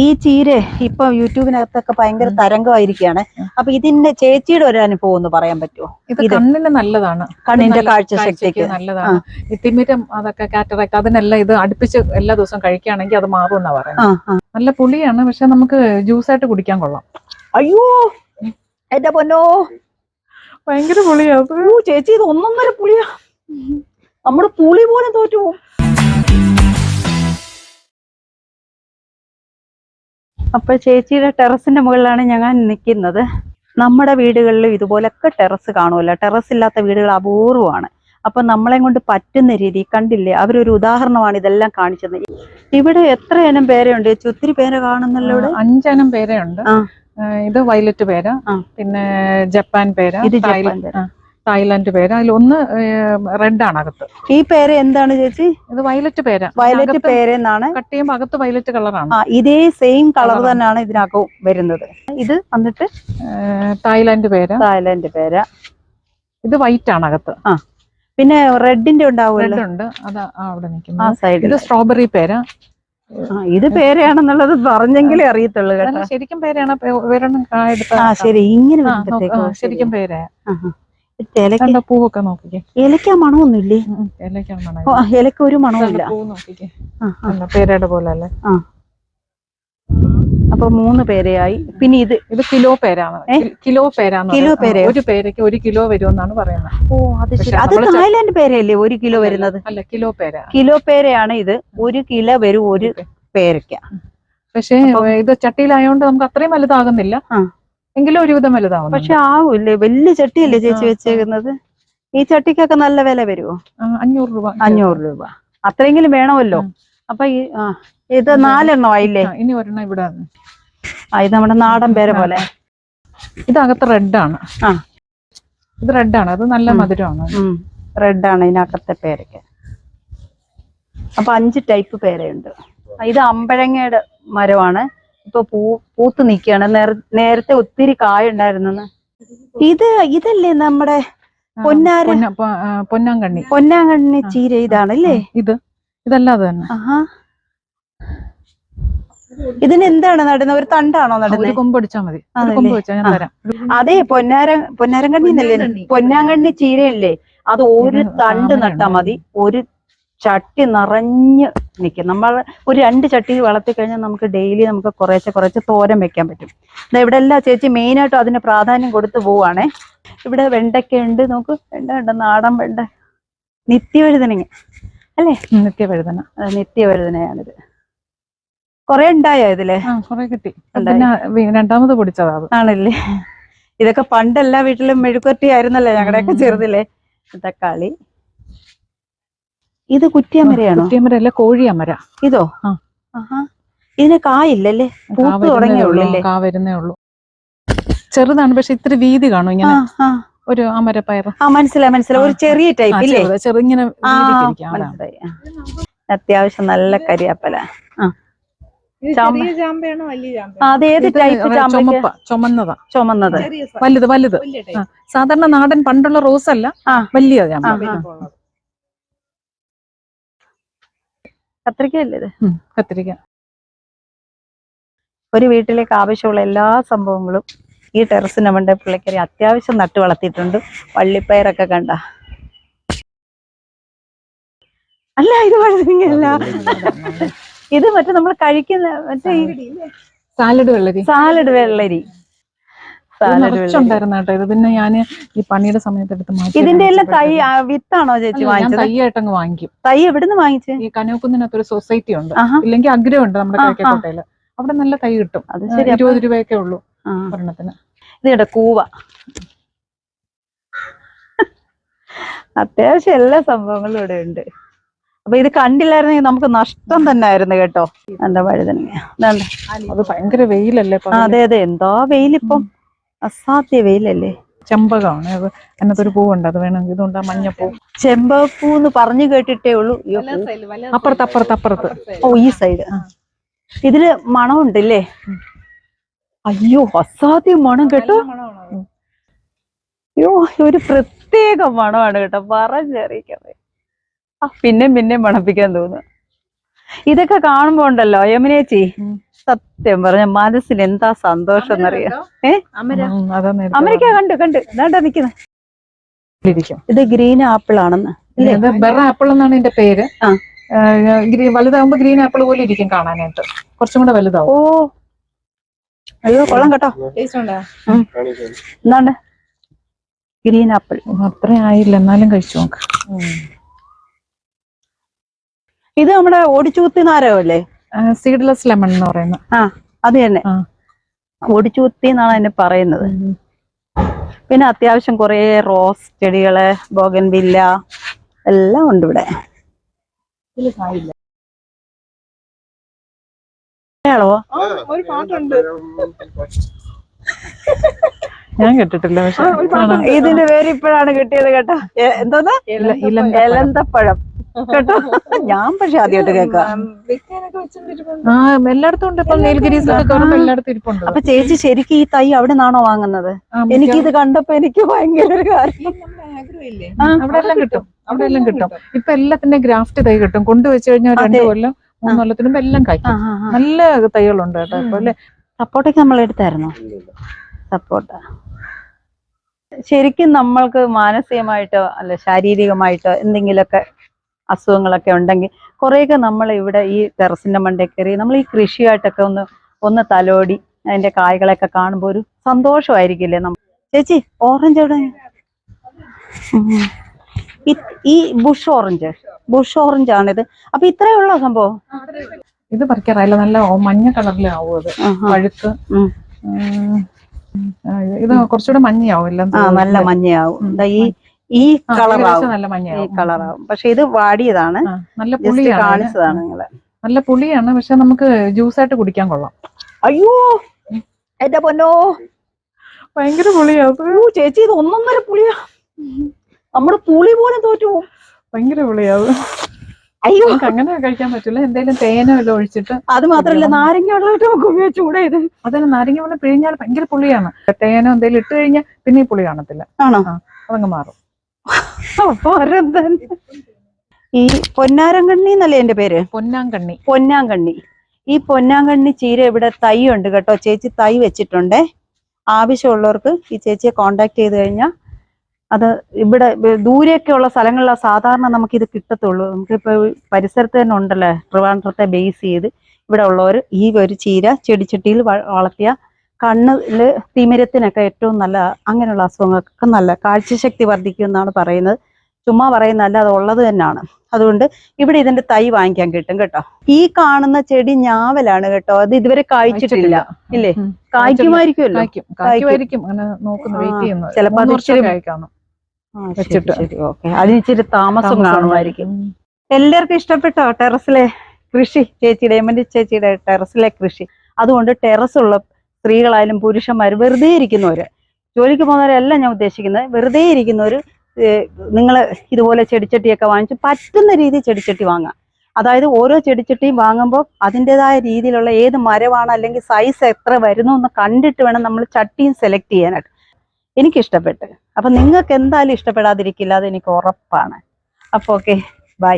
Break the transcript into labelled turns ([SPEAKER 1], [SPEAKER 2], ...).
[SPEAKER 1] ഈ ചീര ഇപ്പൊ യൂട്യൂബിനകത്തൊക്കെ ഭയങ്കര തരംഗമായിരിക്കുകയാണ്. അപ്പൊ ഇതിന്റെ ചേച്ചിയുടെ ഒരു അനുഭവം ഒന്ന് പറയാൻ പറ്റുമോ
[SPEAKER 2] ഇത് കണ്ണിന് നല്ലതാണ്.
[SPEAKER 1] കണ്ണിന്റെ കാഴ്ച ശക്തിക്ക്.
[SPEAKER 2] നല്ലതാണ്. ഈ തിമിരം അതൊക്കെ കാറ്ററാക്ട് അതിനെല്ലാം ഇത് അടുപ്പിച്ച് എല്ലാ ദിവസവും കഴിക്കുകയാണെങ്കിൽ അത് മാറും എന്നാ പറയുന്നത് നല്ല പുളിയാണ് പക്ഷെ നമുക്ക് ജ്യൂസ് ആയിട്ട് കുടിക്കാൻ കൊള്ളാം.
[SPEAKER 1] അയ്യോ എന്റെ പൊന്നോ.
[SPEAKER 2] ഭയങ്കര പുളിയാ
[SPEAKER 1] ചേച്ചി ഇത് ഒന്നൊന്നര പുളിയാ. നമ്മുടെ പുളി പോലെ തോറ്റു പോകും അപ്പൊ ചേച്ചിയുടെ ടെറസിന്റെ മുകളിലാണ് ഞങ്ങൾ നിൽക്കുന്നത്. നമ്മുടെ വീടുകളിൽ ഇതുപോലൊക്കെ ടെറസ് കാണുമല്ലോ. ടെറസ് ഇല്ലാത്ത വീടുകൾ അപൂർവമാണ്. അപ്പൊ നമ്മളെ കൊണ്ട് പറ്റുന്ന രീതി കണ്ടില്ലേ? അവരൊരു ഉദാഹരണമാണ് ഇതെല്ലാം കാണിച്ചത്. ഇവിടെ എത്ര ഇനം പേരയുണ്ട്? ചേച്ചി ഒത്തിരി പേരെ കാണുന്നല്ലോ ഇവിടെ?
[SPEAKER 2] അഞ്ചനം.
[SPEAKER 1] ആ,
[SPEAKER 2] ഇത് വയലറ്റ് പേര. പിന്നെ ജപ്പാൻ പേര.
[SPEAKER 1] ഇത് ജപ്പാൻ പേര.
[SPEAKER 2] ആ, തായ്ലാന്റ് പേര്. അതിൽ ഒന്ന് റെഡ് ആണ് അകത്ത്.
[SPEAKER 1] ഈ പേര് എന്താണ് ചേച്ചി?
[SPEAKER 2] ഇത് വയലറ്റ് പേര്.
[SPEAKER 1] വയലറ്റ്
[SPEAKER 2] പേര്
[SPEAKER 1] എന്നാണ്?
[SPEAKER 2] കട്ട് ചെയ്യുമ്പോൾ അകത്ത് വയലറ്റ് കളറാണ്.
[SPEAKER 1] ആ ഇതേ സെയിം കളർ തന്നെയാണ് ഇതിനകവും വരുന്നത്. ഇത് വന്നിട്ട്
[SPEAKER 2] തായ്ലാന്റ് പേര്.
[SPEAKER 1] തായ്ലാന്റ് പേര്.
[SPEAKER 2] ഇത് വൈറ്റ് ആണ് അകത്ത്.
[SPEAKER 1] പിന്നെ റെഡിന്റെ ഉണ്ടാവും
[SPEAKER 2] റെഡ് ഉണ്ട്. അത് ആ അവിടെ
[SPEAKER 1] ആ
[SPEAKER 2] നിൽക്കുന്നത് ഇത് സ്ട്രോബെറി പേര്.
[SPEAKER 1] ഇത് പേരയാണെന്നുള്ളത് പറഞ്ഞെങ്കിലേ അറിയത്തുള്ളൂ കേട്ടോ.
[SPEAKER 2] ശരിക്കും പേരാണ്.
[SPEAKER 1] ആ ശരി ഇങ്ങനെ
[SPEAKER 2] ആ, ആ, ശരിക്കും പേരാ. കണ്ട പൂവൊക്കെ നോക്കിക്കേ.
[SPEAKER 1] ഇലക്ക മണമൊന്നുമില്ലേ?
[SPEAKER 2] മണം
[SPEAKER 1] ഇലക്ക ഒരു മണവുമില്ല.
[SPEAKER 2] കണ്ട പൂ നോക്കിക്കേ. പേരയുടെ പോലെ അല്ലേ
[SPEAKER 1] അപ്പൊ മൂന്ന് പേരയായി. പിന്നെ ഇത്
[SPEAKER 2] ഇത് കിലോ പേരാണ് കിലോ പേരാണ്
[SPEAKER 1] കിലോ പേര
[SPEAKER 2] ഒരു പേരക്ക് ഒരു കിലോ വരുമെന്നാണ് പറയുന്നത്.
[SPEAKER 1] ഓ അത് ശരി. അത് തായ്ലാന്റ് പേരയല്ലേ ഒരു കിലോ വരുന്നത്?
[SPEAKER 2] അല്ല കിലോ പേര.
[SPEAKER 1] കിലോ പേരയാണ് ഇത്. ഒരു കിലോ വരും ഒരു പേരയ്ക്ക.
[SPEAKER 2] പക്ഷേ ഇത് ചട്ടിയിലായോണ്ട് നമുക്ക് അത്രയും വലുതാകുന്നില്ല. എങ്കിലും ഒരുവിധം വലുതാവും
[SPEAKER 1] പക്ഷെ ആവൂല്ലേ? വലിയ ചട്ടിയല്ലേ ചേച്ചി. വെച്ചേക്കുന്നത്? ഈ ചട്ടിക്കൊക്കെ നല്ല വില വരുമോ
[SPEAKER 2] അഞ്ഞൂറ് രൂപ.
[SPEAKER 1] അഞ്ഞൂറ് രൂപ. അത്രയെങ്കിലും വേണമല്ലോ. അപ്പൊ ഈ ആ ഇത് നാലെണ്ണം ആയില്ലേ?
[SPEAKER 2] ഇനി ഒരെണ്ണം ഇവിടെ
[SPEAKER 1] ആ ഇത് നമ്മുടെ നാടൻ പേര പോലെ.
[SPEAKER 2] ഇത് അകത്ത് റെഡാണ്.
[SPEAKER 1] ആ.
[SPEAKER 2] ഇത് റെഡാണ്. അത് നല്ല. മധുരമാണ്.
[SPEAKER 1] റെഡാണ് ഇതിനകത്തെ പേരയ്ക്ക്. അപ്പൊ അഞ്ച് ടൈപ്പ് പേരയുണ്ട്. ഇത് അമ്പഴങ്ങയുടെ മരമാണ്. ഇപ്പൊ പൂ പൂത്ത് നിൽക്കുകയാണ് നേരത്തെ ഒത്തിരി കായ ഉണ്ടായിരുന്നു ഇത് ഇതല്ലേ നമ്മുടെ പൊന്നാര.
[SPEAKER 2] പൊന്നാങ്കണ്ണി.
[SPEAKER 1] പൊന്നാങ്കണ്ണി. ചീര ഇതാണല്ലേ?
[SPEAKER 2] ഇത്. ഇതല്ലാതെ തന്നെ.
[SPEAKER 1] ആഹാ. ഇതിന് എന്താണ് നടുന്നത്? ഒരു തണ്ടാണോ
[SPEAKER 2] ഒരു
[SPEAKER 1] നടുന്നത്?
[SPEAKER 2] കൊമ്പ് അടിച്ചാൽ മതി. ഒരു കൊമ്പ് വെച്ചാൽ ഞാൻ തരാം.
[SPEAKER 1] അതെ പൊന്നാര പൊന്നാരങ്കണ്ണി എന്നല്ലേ
[SPEAKER 2] പൊന്നാങ്കണ്ണി.
[SPEAKER 1] ചീരയല്ലേ? അത് ഒരു തണ്ട് നട്ടാ മതി. ഒരു ചട്ടി നിറഞ്ഞ് നിൽക്കും നമ്മൾ ഒരു രണ്ട് ചട്ടി വളർത്തി കഴിഞ്ഞാൽ നമുക്ക് ഡെയിലി നമുക്ക് കുറേശ്ശെ കുറച്ച് തോരൻ വെക്കാൻ പറ്റും. ഇവിടെ എല്ലാ ചേച്ചി മെയിനായിട്ടും അതിന് പ്രാധാന്യം കൊടുത്ത് പോവാണേ. ഇവിടെ വെണ്ടയ്ക്ക ഉണ്ട് നോക്ക്. വെണ്ട ഉണ്ട് നാടൻ വെണ്ട. നിത്യവഴുതനങ്ങ. അല്ലേ?
[SPEAKER 2] നിത്യവഴുതന.
[SPEAKER 1] നിത്യവഴുതനയാണിത്. കുറെ ഉണ്ടായോ ഇതിലെ?
[SPEAKER 2] കുറെ കിട്ടി. രണ്ടാമത് പൊടിച്ചതാ
[SPEAKER 1] ആണല്ലേ? ഇതൊക്കെ പണ്ട് എല്ലാ വീട്ടിലും മെഴുക്കുവരട്ടി ആയിരുന്നല്ലേ? ഞങ്ങളുടെയൊക്കെ
[SPEAKER 2] ചെറുതില്ലേ
[SPEAKER 1] ചെറുതിലെ. തക്കാളി. ഇത് കുറ്റിയമരയാണോ?
[SPEAKER 2] കുറ്റിയമരല്ല കോഴിയമര.
[SPEAKER 1] ഇതോ? ഇതിന് കായില്ലല്ലേ?
[SPEAKER 2] കാ
[SPEAKER 1] പൂത്ത് തുടങ്ങിയേ
[SPEAKER 2] ഉള്ളൂ, കാ വരുന്നേ ഉള്ളൂ. ചെറുതാണ് പക്ഷെ ഇത്തിരി വീതി കാണും ഇങ്ങനെ. ഒരു അമരപ്പയർ.
[SPEAKER 1] ആ മനസ്സിലായി മനസ്സിലായി. ഒരു ചെറിയ ടൈപ്പ് ഇല്ലേ?
[SPEAKER 2] ചെറുങ്ങനെ.
[SPEAKER 1] മനസ്സിലായി. അത്യാവശ്യം നല്ല കരിയാപ്പല. ടൈപ്പ്
[SPEAKER 2] ചുമന്നതാ.
[SPEAKER 1] ചുമന്നത്.
[SPEAKER 2] വലുത് വലുത്. സാധാരണ നാടൻ പണ്ടുള്ള റോസ് അല്ല വലിയ ചാമ്പ.
[SPEAKER 1] ആ, അല്ലേ. ഇത്
[SPEAKER 2] കത്തിരിക്ക
[SPEAKER 1] ഒരു വീട്ടിലേക്ക് ആവശ്യമുള്ള എല്ലാ സംഭവങ്ങളും ഈ ടെറസിന് നമ്മുടെ പിള്ളേക്കറി അത്യാവശ്യം നട്ടു വളർത്തിയിട്ടുണ്ട്. വള്ളിപ്പയറൊക്കെ കണ്ട. അല്ല ഇത് വഴുതിങ്ങല്ല ഇത് മറ്റേ നമ്മൾ കഴിക്കുന്ന മറ്റേ
[SPEAKER 2] സാലഡ് വെള്ളരി.
[SPEAKER 1] സാലഡ് വെള്ളരി.
[SPEAKER 2] നിറച്ചുണ്ടായിരുന്നു കേട്ടോ. ഇത് പിന്നെ ഞാൻ ഈ പണിയുടെ സമയത്ത് എടുത്ത് മാറ്റി
[SPEAKER 1] ഇതിന്റെ എല്ലാം തൈ വിത്താണോ ചേച്ചി വാങ്ങിച്ചത്?
[SPEAKER 2] തൈയായിട്ടങ്ങ് വാങ്ങിക്കും.
[SPEAKER 1] തൈ എവിടുന്ന് വാങ്ങിച്ചു?
[SPEAKER 2] ഈ കനോക്കുന്നിനകത്തൊരു സൊസൈറ്റി ഉണ്ട്. ഇല്ലെങ്കിൽ അഗ്രഹം ഉണ്ട് നമ്മുടെ. കിഴക്കേക്കോട്ടയിൽ. അവിടെ നല്ല തൈ കിട്ടും.
[SPEAKER 1] അത് ശരി അപ്പൊ-
[SPEAKER 2] ഇരുപത് രൂപയൊക്കെ ഉള്ളൂ
[SPEAKER 1] ഭരണത്തിന്
[SPEAKER 2] ഒരെണ്ണത്തിന്.
[SPEAKER 1] ഇത് കൂവ. അത്യാവശ്യം എല്ലാ സംഭവങ്ങളും ഇവിടെ ഉണ്ട്. അപ്പൊ ഇത് കണ്ടില്ലായിരുന്നെങ്കിൽ നമുക്ക് നഷ്ടം തന്നെ ആയിരുന്നു കേട്ടോ. എന്താ വഴുതനങ്ങ.
[SPEAKER 2] അത് ഭയങ്കര വെയിലല്ലേ
[SPEAKER 1] അതെ അതെ. എന്താ വെയിലിപ്പം. അസാധ്യ വെയിലല്ലേ
[SPEAKER 2] ചെമ്പകമാണ്. അത് അതിനകത്തൊരു പൂവുണ്ട്. അത് വേണമെങ്കിൽ ഇതുണ്ട്. മഞ്ഞപ്പൂ.
[SPEAKER 1] ചെമ്പപ്പൂ എന്ന് പറഞ്ഞു കേട്ടിട്ടേ ഉള്ളൂ.
[SPEAKER 2] അപ്പുറത്ത് അപ്പുറത്ത് അപ്പുറത്ത്.
[SPEAKER 1] ഓ ഈ സൈഡ്. ഇതിൽ മണമുണ്ടല്ലേ? അയ്യോ അസാധ്യ മണം കേട്ടോ. അയ്യോ ഒരു പ്രത്യേക മണമാണ് കേട്ടോ. പറഞ്ഞറിയിക്കാൻ പിന്നെ പിന്നെ മണപ്പിക്കാൻ തോന്നുന്നു. ഇതൊക്കെ കാണുമ്പോ ഉണ്ടല്ലോ യമുനേച്ചി സത്യം പറഞ്ഞ മനസ്സിൽ എന്താ സന്തോഷം എന്നറിയാം? ഏ? അമേരിക്ക കണ്ടു കണ്ടു. ഇതാണ്ടാ നിക്കുന്നത് ഇത് ഗ്രീൻ ആപ്പിൾ ആണെന്ന്?
[SPEAKER 2] ബെറ ആപ്പിൾ എന്നാണ് ഇതിന്റെ പേര്.
[SPEAKER 1] ആ.
[SPEAKER 2] ഗ്രീൻ വലുതാവുമ്പോ ഗ്രീൻ ആപ്പിൾ പോലെ ഇരിക്കും കാണാനായിട്ട്. കുറച്ചും കൂടെ വലുതാവും.
[SPEAKER 1] ഓ. അയ്യോ കൊള്ളാം കേട്ടോ. എന്താണ് ഗ്രീൻ ആപ്പിൾ.
[SPEAKER 2] അത്രയും ആയില്ല. എന്നാലും കഴിച്ചു നോക്ക്.
[SPEAKER 1] ഇത് നമ്മുടെ ഓടിച്ചുകുത്തി നാരകമല്ലേ?
[SPEAKER 2] സീഡ്ലെസ് ലെമൺ എന്ന് പറയുന്നത്
[SPEAKER 1] ആ അത് തന്നെ.
[SPEAKER 2] ഓടിച്ചുകുത്തി
[SPEAKER 1] ഓടിച്ചൂത്തി എന്നാണ് അതിനെ പറയുന്നത്. പിന്നെ അത്യാവശ്യം കുറേ റോസ് ചെടികൾ ബോഗൻവില്ല എല്ലാം ഉണ്ട് ഇവിടെ.
[SPEAKER 2] ഒരു പാട്ടുണ്ട്. ഞാൻ കേട്ടിട്ടില്ല പക്ഷെ
[SPEAKER 1] ഇതിന്റെ പേര് ഇപ്പോഴാണ് കിട്ടിയത് കേട്ടോ. എന്തോന്ന്?
[SPEAKER 2] ഇലന്തപ്പഴം.
[SPEAKER 1] എലന്തപ്പഴം കേട്ടോ? ഞാൻ പക്ഷെ ആദ്യമായിട്ട് കേൾക്കാം.
[SPEAKER 2] ആ എല്ലായിടത്തും ഉണ്ട്. ഇപ്പൊ എല്ലായിടത്തും ഇരിപ്പുണ്ട്.
[SPEAKER 1] അപ്പൊ ചേച്ചി ശരിക്കും ഈ തൈ അവിടെ നിന്നാണോ വാങ്ങുന്നത്? എനിക്ക് ഇത് കണ്ടപ്പോ എനിക്ക് ഭയങ്കര ഒരു കാര്യം.
[SPEAKER 2] അവിടെ എല്ലാം കിട്ടും. അവിടെ എല്ലാം കിട്ടും. ഇപ്പൊ എല്ലാത്തിന്റെ ഗ്രാഫ്റ്റ് തൈ കിട്ടും. കൊണ്ടുവച്ച് കഴിഞ്ഞാൽ രണ്ടു കൊല്ലം മൂന്ന് കൊല്ലത്തിനുമ്പോ എല്ലാം
[SPEAKER 1] കഴിക്കും
[SPEAKER 2] കായ്ക്കും. നല്ല തൈകളുണ്ട് കേട്ടോ ഇപ്പൊ അല്ലെ?
[SPEAKER 1] സപ്പോർട്ടൊക്കെ നമ്മൾ എടുത്തായിരുന്നോ സപ്പോർട്ട ശരിക്കും നമ്മൾക്ക് മാനസികമായിട്ടോ അല്ല ശാരീരികമായിട്ടോ എന്തെങ്കിലുമൊക്കെ അസുഖങ്ങളൊക്കെ ഉണ്ടെങ്കിൽ കുറേയൊക്കെ നമ്മൾ ഇവിടെ ഈ ടെറസിന്റെ മണ്ടേ കയറി നമ്മൾ ഈ കൃഷിയായിട്ടൊക്കെ ഒന്ന് ഒന്ന് തലോടി അതിന്റെ കായ്കളൊക്കെ കാണുമ്പോൾ ഒരു സന്തോഷമായിരിക്കില്ലേ നമ്മൾ ചേച്ചി ഓറഞ്ച് എവിടെ. ഈ- ബുഷ് ഓറഞ്ച് ബുഷ് ഓറഞ്ച് ആണിത്. അപ്പൊ ഉള്ളോ സംഭവം?
[SPEAKER 2] ഇത് പറിക്കാറായില്ല നല്ല മഞ്ഞ കളറിലാവും അത്. പഴുത്ത്. ഇത് കുറച്ചുകൂടെ മഞ്ഞയാവും എല്ലാം
[SPEAKER 1] ആ നല്ല മഞ്ഞയാവും. ഈ ഈ കളറാവും.
[SPEAKER 2] നല്ല
[SPEAKER 1] ഈ
[SPEAKER 2] മഞ്ഞയാവും
[SPEAKER 1] കളറാവും. പക്ഷെ ഇത് വാടിയതാണ്.
[SPEAKER 2] നല്ല
[SPEAKER 1] പുളി
[SPEAKER 2] പുളിയാണ്
[SPEAKER 1] കാണിച്ചതാണ് നിങ്ങൾ.
[SPEAKER 2] നല്ല പുളിയാണ് പക്ഷെ നമുക്ക് ജ്യൂസായിട്ട് കുടിക്കാൻ കൊള്ളാം.
[SPEAKER 1] അയ്യോ എന്റെ പൊന്നോ.
[SPEAKER 2] ഭയങ്കര
[SPEAKER 1] പുളിയാവും ചേച്ചി ഇത് ഒന്നൊന്നര പുളിയാ. നമ്മുടെ പുളി പോലും തോറ്റു
[SPEAKER 2] ഭയങ്കര പുളിയാവും
[SPEAKER 1] അയ്യോ.
[SPEAKER 2] നമുക്ക് അങ്ങനെ കഴിക്കാൻ പറ്റില്ല. എന്തെങ്കിലും തേനോ എല്ലാം ഒഴിച്ചിട്ട്
[SPEAKER 1] അത് മാത്രല്ല നാരങ്ങ വെള്ളമായിട്ട് നമുക്ക് ഉപയോഗിച്ച് കൂടെ ഇത്
[SPEAKER 2] അതല്ല നാരങ്ങ വെള്ളം പിഴിഞ്ഞാൽ ഭയങ്കര പുളിയാണ്. തേനോ എന്തെങ്കിലും ഇട്ട് കഴിഞ്ഞാൽ പിന്നെ ഈ പുളി കാണത്തില്ല.
[SPEAKER 1] ആണോ.
[SPEAKER 2] അതങ്ങ് മാറും.
[SPEAKER 1] ഈ പൊന്നാരങ്കണ്ണി എന്നല്ലേ എന്റെ പേര്?
[SPEAKER 2] പൊന്നാങ്കണ്ണി.
[SPEAKER 1] പൊന്നാങ്കണ്ണി. ഈ പൊന്നാങ്കണ്ണി ചീര ഇവിടെ തൈ ഉണ്ട് കേട്ടോ. ചേച്ചി തൈ വെച്ചിട്ടുണ്ടേ. ആവശ്യമുള്ളവർക്ക് ഈ ചേച്ചിയെ കോണ്ടാക്ട് ചെയ്ത് കഴിഞ്ഞാൽ അത് ഇവിടെ ദൂരെയൊക്കെ ഉള്ള സ്ഥലങ്ങളിൽ സാധാരണ നമുക്ക് ഇത് കിട്ടത്തുള്ളൂ. നമുക്കിപ്പോൾ പരിസരത്ത് തന്നെ ഉണ്ടല്ലേ? ട്രിവാൻഡ്രത്തെ ബേസ് ചെയ്ത് ഇവിടെ ഉള്ളവർ ഈ ഒരു ചീര ചെടിച്ചട്ടിയിൽ വളർത്തിയ കണ്ണിൽ തിമിരത്തിനൊക്കെ ഏറ്റവും നല്ല അങ്ങനെയുള്ള അസുഖങ്ങൾക്കൊക്കെ നല്ല കാഴ്ചശക്തി വർദ്ധിക്കും എന്നാണ് പറയുന്നത്. ചുമ്മാ പറയുന്നതല്ല അത് ഉള്ളത് തന്നെയാണ് അതുകൊണ്ട് ഇവിടെ ഇതിന്റെ തൈ വാങ്ങിക്കാൻ കിട്ടും കേട്ടോ. ഈ കാണുന്ന ചെടി ഞാവലാണ് കേട്ടോ. അത് ഇതുവരെ കായ്ച്ചിട്ടില്ല. ഇല്ലേ. കായ്ക്കുമായിരിക്കുമല്ലോ. ചിലപ്പോ
[SPEAKER 2] വെച്ചിട്ട്.
[SPEAKER 1] ഓക്കെ. അതിന് താമസം കാണുമായിരിക്കും. എല്ലാവർക്കും ഇഷ്ടപ്പെട്ടോ? ടെറസിലെ കൃഷി ചേച്ചിയുടെ എമ്മന്റെ ചേച്ചിയുടെ ടെറസിലെ കൃഷി. അതുകൊണ്ട് ടെറസ് ഉള്ള സ്ത്രീകളായാലും പുരുഷന്മാർ വെറുതെ ഇരിക്കുന്നവര്. ജോലിക്ക് പോകുന്നവരല്ല ഞാൻ ഉദ്ദേശിക്കുന്നത് വെറുതെ ഇരിക്കുന്നവര് നിങ്ങൾ ഇതുപോലെ ചെടിച്ചട്ടിയൊക്കെ വാങ്ങിച്ച് പറ്റുന്ന രീതിയിൽ ചെടിച്ചട്ടി വാങ്ങാം. അതായത് ഓരോ ചെടിച്ചട്ടിയും വാങ്ങുമ്പോൾ അതിന്റെതായ രീതിയിലുള്ള ഏത് മരമാണ് അല്ലെങ്കിൽ സൈസ് എത്ര വരുന്നു എന്ന് കണ്ടിട്ട് വേണം നമ്മൾ ചട്ടിയും സെലക്ട് ചെയ്യാനായിട്ട്. എനിക്കിഷ്ടപ്പെട്ട്. അപ്പൊ നിങ്ങൾക്ക് എന്തായാലും ഇഷ്ടപ്പെടാതിരിക്കില്ല അത് എനിക്ക് ഉറപ്പാണ്. അപ്പോൾ ഓക്കെ ബൈ